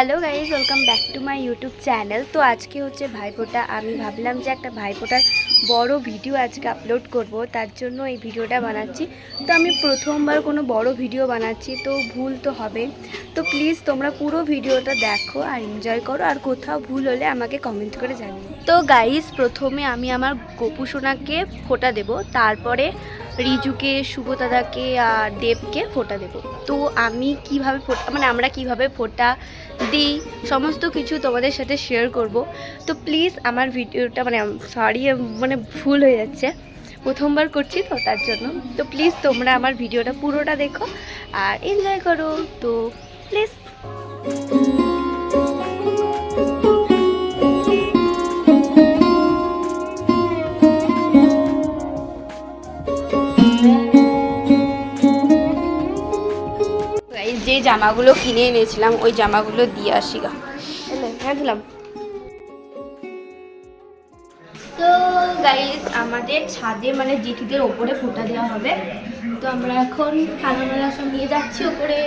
Hello guys welcome back to my YouTube channel. তো আজকে হচ্ছে ভাইফোঁটা, আমি ভাবলাম যে একটা ভাইফোঁটার বড় ভিডিও আজকে আপলোড করব, তার জন্য এই ভিডিওটা বানাচ্ছি। তো আমি প্রথমবার কোনো বড় ভিডিও বানাচ্ছি, তো ভুল তো হবে। তো প্লিজ তোমরা পুরো ভিডিওটা দেখো আর এনজয় করো, আর কোথাও ভুল হলে আমাকে কমেন্ট করে জানিও। তো গাইজ প্রথমে আমি আমার গোপু সোনাকে ফোঁটা দেব, তারপরে রিজুকে, শুভদাদাকে আর দেবকে ফোঁটা দেব। তো আমি কীভাবে ফোটা মানে আমরা কীভাবে ফোঁটা দিই, সমস্ত কিছু তোমাদের সাথে শেয়ার করব। তো প্লিজ আমার ভিডিওটা মানে সরি মানে ভুল হয়ে যাচ্ছে। প্রথমবার করছি তো, তার জন্য। তো প্লিজ তোমরা আমার ভিডিওটা পুরোটা দেখো আর এনজয় করো। তো প্লিজ জামাগুলো কিনে এনেছিলাম, ওই জামাগুলো দিয়ে আসি গা। রাখলাম। তো গাইজ আমাদের ছাদে মানে জেঠিদের ওপরে ফোটা দেওয়া হবে। তো আমরা এখন খানামেলা সব নিয়ে যাচ্ছি ওপরে।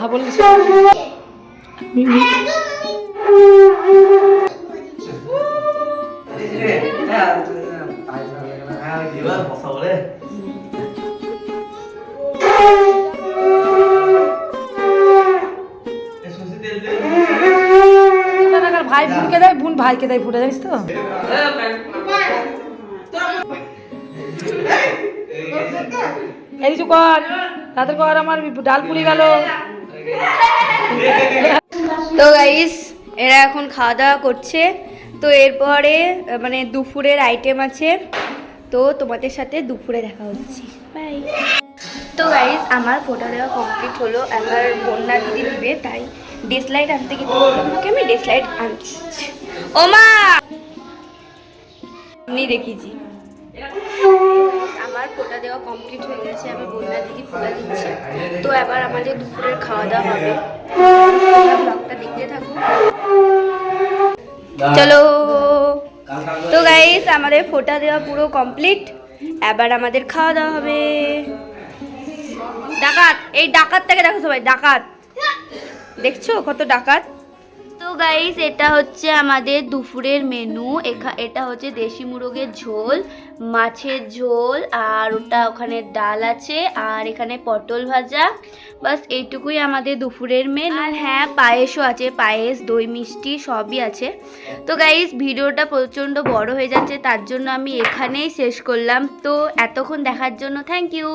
হ্যাঁ বলিস ভাই বোনকে দেয়, বোন ভাইকে দেয় ফুটে, জানিস তো? এই কর তাদের কর, আমার ডাল পুড়ে গেল। তো গাইস এরা এখন খাওয়া দাওয়া করছে। তো এরপরে মানে দুপুরের আইটেম আছে। তো তোমাদের সাথে দুপুরে দেখা হচ্ছে। বাই তো গাইস আমার ফোটো দেওয়া কমপ্লিট হলো। এবার বন্যা দিদি দিবে তাই ডেসলাইট আনতে কিন্তু বললাম ওকে আমি ডেসলাইট আনছি। ও মা আমি দেখেছি আমার ফোটা দেওয়া কমপ্লিট হয়ে গেছে আমি বন্যা দিদি ফোটা দিচ্ছে। তো এবার আমাদের দুপুরের খাওয়া দাওয়া হবে। ব্লগটা দেখতে থাকো। চলো। তো গাইস আমাদের ফোটা দেওয়া পুরো কমপ্লিট এবার আমাদের খাওয়া দাওয়া হবে। ডাকাত এই ডাকাতটাকে দেখো সবাই ডাকাত। দেখছ কত ডাকাত? তো গাইস এটা হচ্ছে আমাদের দুপুরের মেনু এখা এটা হচ্ছে দেশি মুরগের ঝোল মাছের ঝোল আর ওটা ওখানে ডাল আছে আর এখানে পটল ভাজা। বাস এইটুকুই আমাদের দুপুরের মেনু আর হ্যাঁ পায়েসও আছে পায়েস দই মিষ্টি সবই আছে। তো গাইস ভিডিওটা প্রচণ্ড বড় হয়ে যাচ্ছে তার জন্য আমি এখানেই শেষ করলাম। তো এতক্ষণ দেখার জন্য থ্যাংক ইউ